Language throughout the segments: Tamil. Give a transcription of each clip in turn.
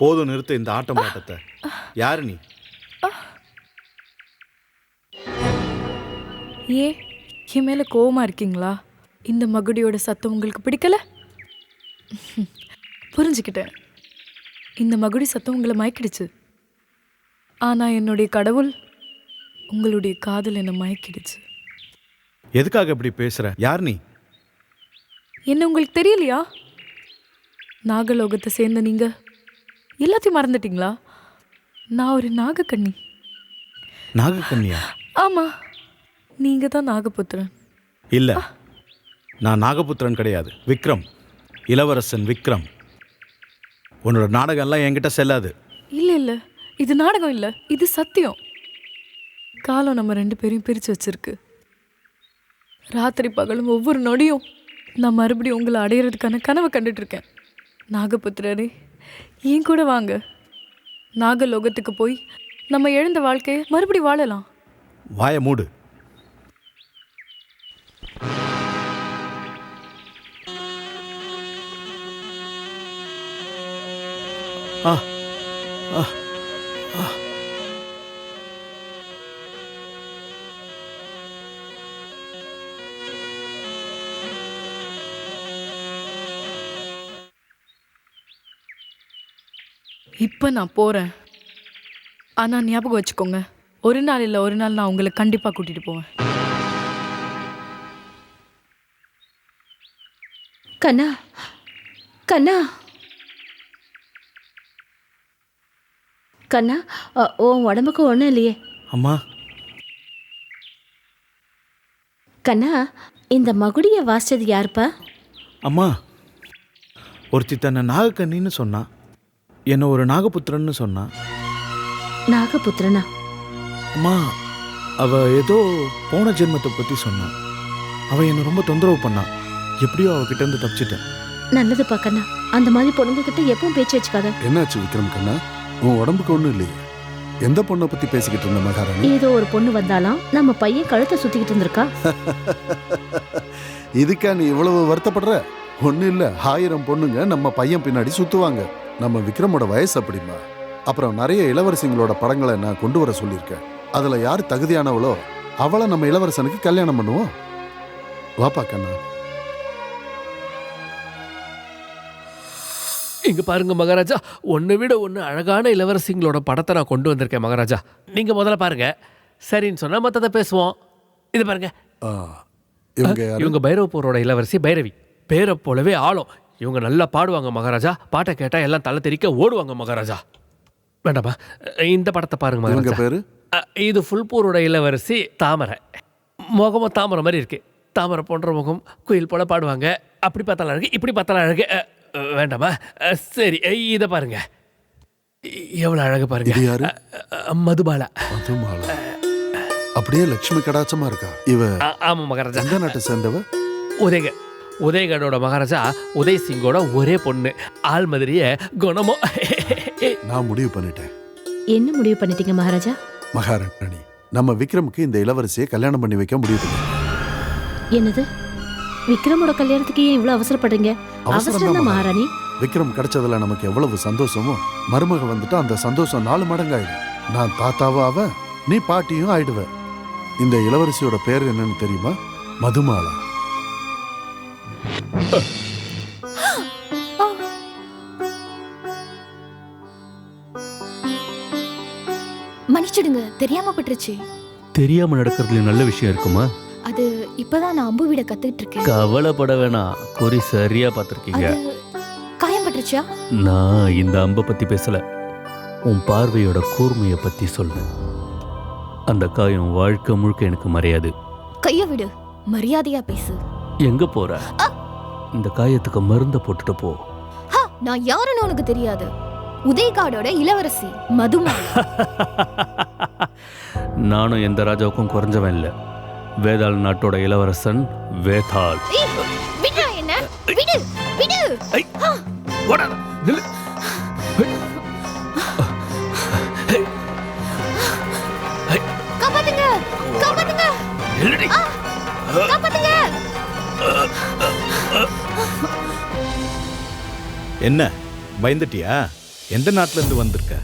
போதும் நிறுத்த இந்த ஆட்டம் பாட்டத்தை யாரு நீ? ஏன் என் மேலே கோவமா இருக்கீங்களா? இந்த மகுடியோட சத்தம் உங்களுக்கு பிடிக்கல? புரிஞ்சுக்கிட்டேன். இந்த மகுடி சத்தம் உங்களை மயக்கிடுச்சு. ஆனால் என்னுடைய கடவுள் உங்களுடைய காதல் என்னை மயக்கிடுச்சு. எதுக்காக இப்படி பேசுற? யார் நீ? என்ன உங்களுக்கு தெரியலையா? நாகலோகத்தை சேர்ந்த நீங்க எல்லாத்தையும் மறந்துட்டீங்களா? நான் ஒரு நாகக்கண்ணி. நாகக்கன்னியா ஆமா. நீங்க தான் நாகபுத்திரன். இல்ல. நான் நாகபுத்திரன் கிடையாது. விக்ரம். இளவரசன் விக்ரம். உன்னோட நாடகம்லாம் என்கிட்ட செல்லாது. இல்ல இல்ல. இது நாடகம் இல்ல. இது சத்தியம். காலம் நம்ம ரெண்டு பேரையும் பிரிச்சு வச்சிருக்கு. ராத்திரி பகலும் ஒவ்வொரு நொடியும் நான் மறுபடியும் உங்களை அடையிறதுக்கான கனவை கண்டுட்டு இருக்கேன். நாகபுத்திரரே. ஏன் கூட வாங்க. நாகலோகத்துக்கு போய் நம்ம எழுந்த வாழ்க்கையை மறுபடி வாழலாம். வாய மூடு. ஆ ஆ. இப்போ நான் போகிறேன் ஆனால் ஞாபகம் வச்சுக்கோங்க. ஒரு நாள் இல்லை ஒரு நாள் நான் உங்களை கண்டிப்பாக கூட்டிகிட்டு போவேன். கண்ணா கண்ணா. கண்ணா உன் உடம்புக்கு ஒன்றும் இல்லையே. அம்மா. கண்ணா இந்த மகுடியை வாசிச்சது யாருப்பா? அம்மா. ஒருத்தி தன்னை நாகக்கன்னின்னு சொன்னா என்னை ஒரு நாகபுத்திரன்னு சொன்னா? நாகபுத்திரனா? அம்மா அவ ஏதோ போன ஜென்மத்தை பத்தி சொன்னா. அவ என்னை ரொம்ப தொந்தரவு பண்ணா. எப்படியோ அவகிட்ட இருந்து தப்பிச்சிட்டேன். நல்லதுப்பா கண்ணா. அந்த மாதிரி பொண்ணுங்க கிட்ட எப்பவும் பேச்சு வச்சுக்காத. என்னாச்சு விக்ரம் கண்ணா? உன் உடம்புக்கு ஒண்ணும் இல்லையே. எந்த பொண்ணை பத்தி பேசிக்கிட்டு இருந்த மகாராணி? ஏதோ ஒரு பொண்ணு வந்தாலாம் நம்ம பையன் கழுத்தை சுத்திக்கிட்டு இருந்திருக்கா? இதுக்கா நீ இவ்வளவு வருத்தப்படுற? ஒண்ணும் இல்ல. ஆயிரம் பொண்ணுங்க நம்ம பையன் பின்னாடி சுத்துவாங்க. நம்ம விக்ரமோட வயசு அப்படிமா? அப்புறம் நிறைய இளவரசிங்களோட படங்களை நான் கொண்டு வர சொல்லியிருக்கேன். அதுல யார் தகுதியானவளோ அவளை நம்ம இளவரசனுக்கு கல்யாணம் பண்ணுவோம். வாப்பா கண்ணா. இங்க பாருங்க மகாராஜா ஒன்று விட ஒன்று அழகான இளவரசிங்களோட படத்தை நான் கொண்டு வந்திருக்கேன் மகாராஜா. நீங்க முதல்ல பாருங்க. சரின்னு சொன்னா மற்றதை பேசுவோம். இது பாருங்க. இவங்க யாரு? இவங்க பைரவப்பூரோட இளவரசி பைரவி. பேரை போலவே ஆளும். இவங்க நல்லா பாடுவாங்க மகாராஜா. பாட்டை கேட்டா எல்லாம் தலை தெறிக்க ஓடுவாங்க மகாராஜா. வேண்டாமா இந்த படத்தை பாருங்க மகாராஜா. பேரு? இது ஃபுல்பூரோட இளவரசி தாமரை. முகமும் தாமரை மாதிரி இருக்கு. தாமரை போன்ற முகம் குயில் போல பாடுவாங்க. அப்படி பார்த்தாலும் அழகு இப்படி பார்த்தாலும் அழகு. வேண்டாமா சரி இதை பாருங்க. எவ்வளவு அழகு பாருங்க. மதுபாலா. மதுமாலா அப்படியே லட்சுமி கடாச்சமா இருக்கா? இவ ஆமா மகாராஜா. எந்த நாட்டை சேர்ந்தவ? உதயக உதயகனோட மகாராஜா உதய் சிங்கோட ஒரே பொண்ணு. ஆள் மாதிரியே குணமோ நான் முடிவு பண்ணிட்டேன். என்ன முடிவு பண்ணிட்டீங்க மகாராஜா? மகாராணி நம்ம விக்ரமுக்கு இந்த இளவரசியை கல்யாணம் பண்ணி வைக்க முடிவு பண்ணிட்டேன். என்னது? விக்ரமோட கல்யாணத்துக்கு ஏன் இவ்வளவு அவசரப்படுறீங்க? அவசரம் அவசரம் தான் மகாராணி. விக்ரம் கிடைச்சதுல நமக்கு எவ்வளவு சந்தோஷமோ மருமக வந்துட்டு அந்த சந்தோஷம் நாலு மடங்காயிடும். நான் தாத்தாவும் அவ நீ பாட்டியும் ஆயிடுவ. இந்த இளவரசியோட பேர் என்னன்னு தெரியுமா? மதுமாலா. மன்னிச்சிடுங்க தெரியாம பட்டுருச்சு தெரியாம நடக்கிறதுல நல்ல விஷயம் இருக்குமா? அது இப்பதான் நான் அம்பு விட கத்துக்கிட்டு இருக்கேன் கவலைப்பட வேணாம். குறி சரியா பார்த்துருக்கீங்க. காயம் பட்டுருச்சா? நான் இந்த அம்பை பத்தி பேசல. உன் பார்வையோட கூர்மையை பத்தி சொல்றேன். அந்த காயம் வாழ்க்கை முழுக்க எனக்கு மறையாது. கைய விடு. மரியாதையா பேசு. எங்க போற? இந்த காயத்துக்கு மருந்த போட்டுட்டு போ. நான் யாருன்னு உனக்கு தெரியாது. உதயகாடோட இளவரசி மதுமா. நானும் எந்த ராஜாவுக்கும் குறைஞ்சவன் இல்லை. வேதாள் நாட்டோட இளவரசன் வேதாள். விடு என்ன? விடு விடு. ஓடாத, நில்லு. காப்பாத்துங்க காப்பாத்துங்க. நில்லுடி. காப்பாத்துங்க. என்ன? பயந்துட்டியா? எந்த நாட்டுல இருந்து வந்திருக்க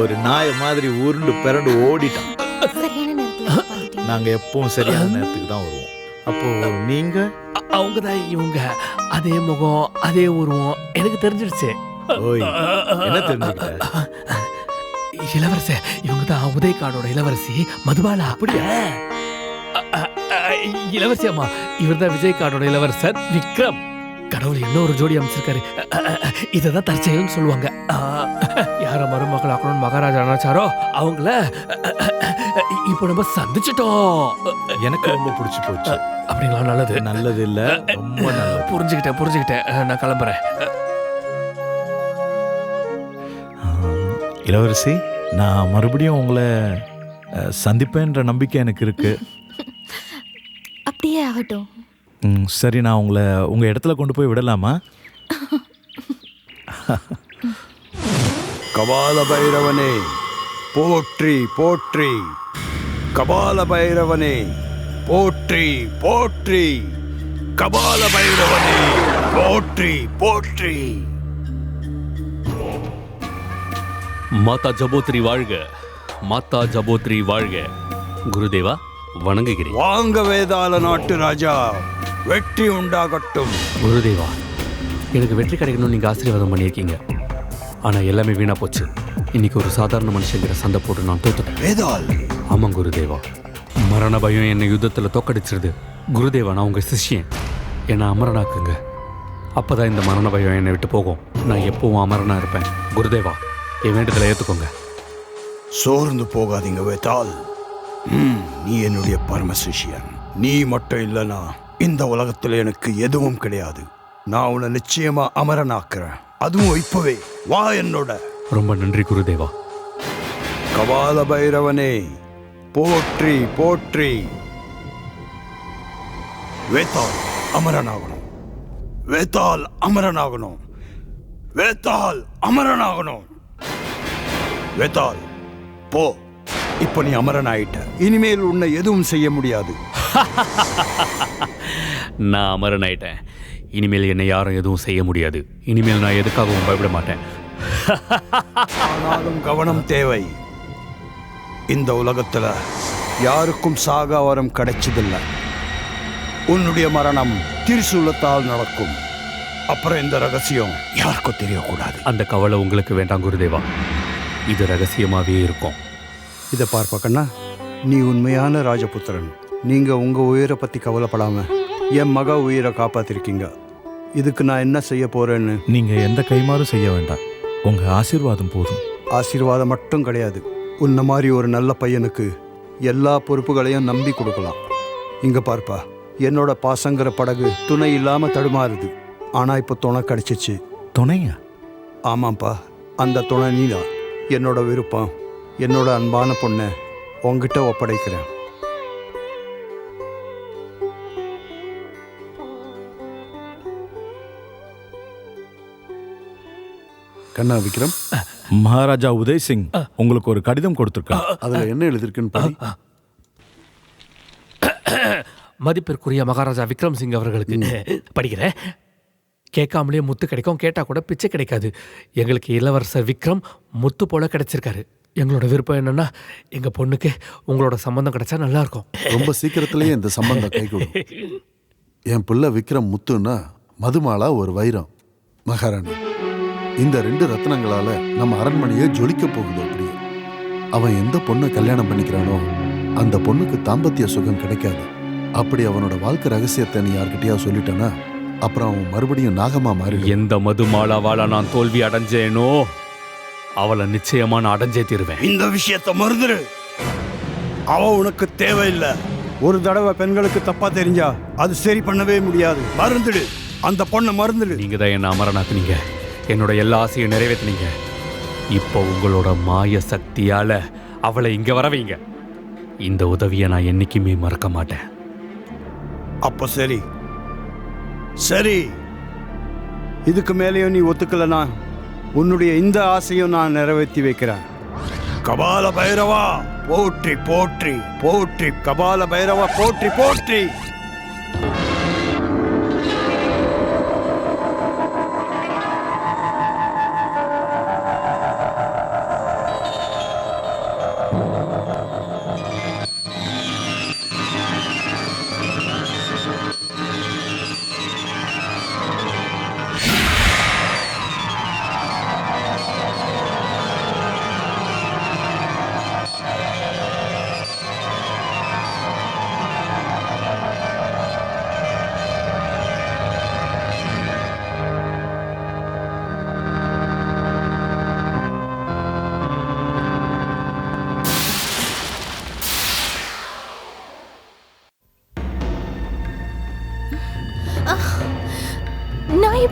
ஒரு நாய மாதிரி உருண்டு பிறண்டு ஓடிட்டான். நாங்க எப்பவும் சரியான நேரத்துக்கு தான் வருவோம். அப்போ நீங்க? அவங்க தான் இவங்க. அதே முகம் அதே உருவம். எனக்கு தெரிஞ்சிடுச்சு ஓய் என்ன தெரிஞ்சுக்கிட்ட? இளவரசே இவங்க தான் உதயகாடோட இளவரசி மதுபாலா. அப்படியா? இளவரசி அம்மா இவர் தான் விஜயகாடோட இளவரசர் விக்ரம். கடவுள் என்ன ஒரு ஜோடி அமைச்சிருக்காரு. இததான் தற்செயல்னு சொல்லுவாங்க. யார மருமகள் ஆக்கணும்னு மகாராஜா நினைச்சாரோ அவங்கள இப்போ நம்ம சந்திச்சிட்டோம். எனக்கு ரொம்ப பிடிச்சு போச்சு. அப்படிங்களா? நல்லது. நல்லது இல்ல ரொம்ப புரிஞ்சுக்கிட்டேன் புரிஞ்சுக்கிட்டேன். நான் கிளம்புறேன். இளவரசி நான் மறுபடியும் உங்களை சந்திப்பேன்ற நம்பிக்கை எனக்கு இருக்கு. அப்படியே ஆகட்டும். ம், சரி நான் உங்களை உங்க இடத்துல கொண்டு போய் விடலாமா? கபால பைரவனே போற்றி போற்றி. கபால பைரவனே போற்றி போற்றி. கபால பைரவனே போற்றி போற்றி. மாதா ஜபோத்ரி வாழ்க. மாதா ஜபோத்ரி வாழ்க. குருதேவா வணங்குகிறேன். வாங்க வேதாள நாட்டு ராஜா வெற்றி உண்டாகட்டும். குருதேவா எனக்கு வெற்றி கிடைக்கணும்னு நீங்கள் ஆசீர்வாதம் பண்ணியிருக்கீங்க. ஆனால் எல்லாமே வீணாக போச்சு. இன்னைக்கு ஒரு சாதாரண மனுஷங்கிற சண்டை போட்டு நான் தோத்துட்டேன். வேதாள். ஆமாம் குருதேவா மரண பயம் என்னை யுத்தத்தில் தோக்கடிச்சிருது. குருதேவா நான் உங்கள் சிஷ்யன். என்னை அமரனாக்குங்க அப்போ தான் இந்த மரண பயம் என்னை விட்டு போகும். நான் எப்பவும் அமரனாக இருப்பேன். குருதேவா என் வேண்டுதலை ஏற்றுக்கோங்க சோர்ந்து போகாதீங்க வேதாள். நீ என்னுடைய பரம சிஷ்யன். நீ மட்டும் இல்லைனா இந்த உலகத்துல எனக்கு எதுவும் கிடையாது. நான் உன்னை நிச்சயமா அமரனாக்குறேன். அதுவும் இப்பவே. வா என்னோட. ரொம்ப நன்றி குருதேவா. கபால பைரவனே போற்றி போற்றி. வேத்தால் அமரனாகணும். வேத்தால் அமரனாகணும். வேத்தால் அமரனாகணும். வேத்தால் போ. இப்போ நீ அமரன் ஆயிட்ட இனிமேல் உன்னை எதுவும் செய்ய முடியாது. நான் அமரன் ஆயிட்டேன் இனிமேல் என்னை யாரும் எதுவும் செய்ய முடியாது. இனிமேல் நான் எதுக்காகவும் பயப்பட மாட்டேன். ஆனாலும் கவனம் தேவை. இந்த உலகத்துல யாருக்கும் சாகா வரம் கிடைச்சதில்லை. உன்னுடைய மரணம் திரிசூலத்தால் நடக்கும். அப்புறம் இந்த ரகசியம் யாருக்கும் தெரியக்கூடாது. அந்த கவலை உங்களுக்கு வேண்டாம் குருதேவா. இது ரகசியமாகவே இருக்கும். இதை பார்ப்ப கண்ணா நீ உண்மையான ராஜபுத்திரன். நீங்க உங்க உயிரை பத்தி கவலைப்படாம என் மக உயிரை காப்பாத்திருக்கீங்க. இதுக்கு நான் என்ன செய்ய போறேன்னு? நீங்க எந்த கைமாறும் செய்ய வேண்டாம். உங்க ஆசீர்வாதம் போதும். ஆசீர்வாதம் மட்டும் கிடையாது. உன்ன மாதிரி ஒரு நல்ல பையனுக்கு எல்லா பொறுப்புகளையும் நம்பி கொடுக்கலாம். இங்க பார்ப்பா என்னோட பாசங்கிற படகு துணை இல்லாம தடுமாறுது. ஆனா இப்போ துணை கிடைச்சிச்சு. துணையா? ஆமாம்ப்பா அந்த துணை நீதான். என்னோட விருப்பம். என்னோட அன்பான பொண்ணை உங்ககிட்ட ஒப்படைக்கிறேன். கண்ணா விக்ரம். மகாராஜா உதய் சிங் உங்களுக்கு ஒரு கடிதம் கொடுத்துருக்காங்க அதுல என்ன எழுதிருக்குன்னு படி மதிப்பிற்குரிய மகாராஜா விக்ரம் சிங் அவர்களுக்கு படிக்கிறேன் கேட்காமலே முத்து கிடைக்கும் கேட்டா கூட பிச்சை கிடைக்காது. எங்களுக்கு இளவரசர் விக்ரம் முத்து போல கிடைச்சிருக்காரு. எங்களோட விருப்பம் என்னன்னா எங்க பொண்ணுக்கு உங்களோட சம்பந்தம் கிடைச்சா நல்லா இருக்கும் ரொம்ப சீக்கிரத்திலேயே இந்த சம்பந்தம் கைகூடும் என் பிள்ளை விக்ரம் முத்துன்னா மதுமாலா ஒரு வைரம் மகாராணி. இந்த ரெண்டு ரத்னங்களால நம்ம அரண்மனையே ஜொலிக்க போகுது அப்படியே. அவன் எந்த பொண்ணை கல்யாணம் பண்ணிக்கிறானோ அந்த பொண்ணுக்கு தாம்பத்திய சுகம் கிடைக்காது. அப்படி அவனோட வாழ்க்கை ரகசியத்தை நீ யார்கிட்டயா சொல்லிட்டேன்னா அப்புறம் அவன் மறுபடியும் நாகமா மாறிடுவான். எந்த மதுமாலாவால நான் தோல்வி அடைஞ்சேனோ அவளை நிச்சயமா நான் அடைஞ்சே தீருவேன். இந்த விஷயத்தை மறந்துடு அவ உனக்கு தேவையில்லை. ஒரு தடவை பெண்களுக்கு தப்பா தெரிஞ்சா அது சரி பண்ணவே முடியாது. மறந்துடு. அந்த பொண்ணை மறந்துடு. நீங்க தான் என்ன அமரனாக்குனீங்க? என்னோட எல்லா ஆசையும் நிறைவேத்துனீங்க. இப்போ உங்களோட மாய சக்தியால அவளை இங்க வர வைங்க. இந்த உதவியை நான் என்னைக்குமே மறக்க மாட்டேன். அப்ப சரி. சரி. இதுக்கு மேலேயும் நீ ஒத்துக்கலனா உன்னுடைய இந்த ஆசையும் நான் நிறைவேற்றி வைக்கிறேன். கபால பைரவா போற்றி போற்றி போற்றி. கபால பைரவா போற்றி போற்றி.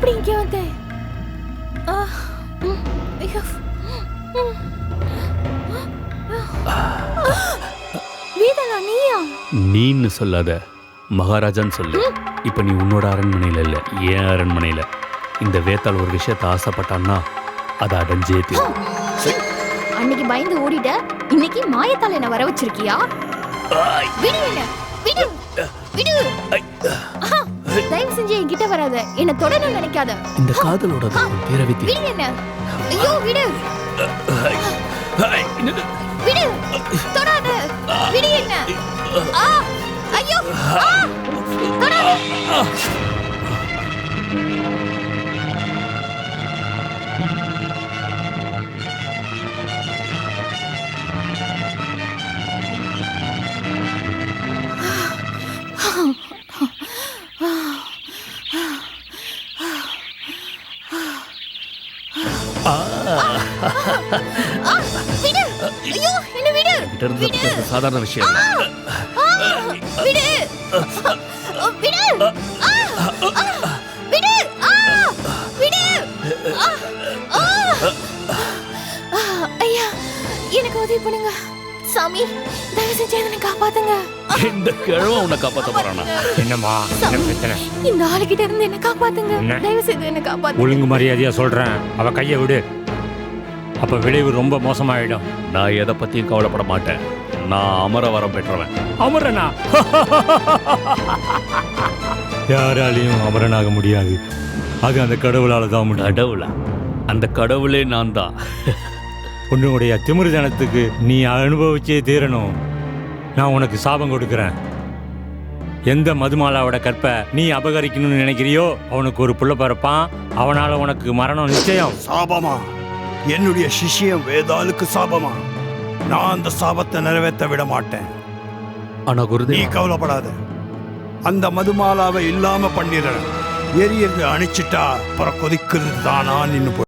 எப்படி இங்க. வீதலா நீயா? நீன்னு சொல்லாத. மகாராஜான்னு சொல்லு. இப்போ நீ உன்னோட அரண்மனையில் இல்லை ஏன் அரண்மனையில். இந்த வேத்தாள் ஒரு விஷயத்தை ஆசைப்பட்டான்னா அதை அடைஞ்சே தீரும் அன்னைக்கு பயந்து ஓடிட்ட இன்னைக்கு மாயத்தால என்ன வர வச்சிருக்கியா விடு என்ன? விடு. விடு. தயவு செஞ்சு என்கிட்ட வராத. என்ன தொடணும் நினைக்காத. இந்த காதலோட பேரவித்தி விடு என்ன? ஐயோ விடு. விடு. தொடாத. விடு என்ன? ஆ ஐயோ ஆ தொடாத. சாதாரண விஷயம் ஐயா எனக்கு உதவி பண்ணுங்க சாமி தயவு செஞ்சு என்னை காப்பாத்துங்க இந்த கிழவன் உன்னை காப்பாத்த போறானா? என்னம்மா என்ன பிரச்சனை? இந்த ஆளுகிட்ட இருந்து என்ன காப்பாத்துங்க. என்ன? தயவு செய்து என்ன காப்பாத்துங்க. ஒழுங்கு மரியாதையா சொல்றேன். அவ கையை விடு. அப்ப விளைவு ரொம்ப மோசமாயிடும். நான் எதை பற்றியும் கவலைப்பட மாட்டேன். நான் அமர வரம் பெற்றவன். அமரனா? யாராலையும் அமரனாக முடியாது. அது அந்த கடவுளால தான் முடியும். கடவுளா? அந்த கடவுளே நான் தான் உன்னுடைய திமிருதனத்துக்கு நீ அனுபவிச்சே தீரணும். நான் உனக்கு சாபம் கொடுக்கிறேன். எந்த மதுமாலாவோட கற்பை நீ அபகரிக்கணும்னு நினைக்கிறியோ? அவனுக்கு ஒரு புள்ள பிறப்பான். அவனால உனக்கு மரணம் நிச்சயம். சாபமா? என்னுடைய சிஷ்யம் வேதாளுக்கு சாபமா? நான் அந்த சாபத்தை நிறைவேற்ற விட மாட்டேன். ஆனா நீ குருதேவா கவலைப்படாத. அந்த மதுமாலாவை இல்லாம பண்ணிடுறேன். எரியது அணைச்சிட்டா அப்புறம் கொதிக்கிறது தானா நின்னு போய்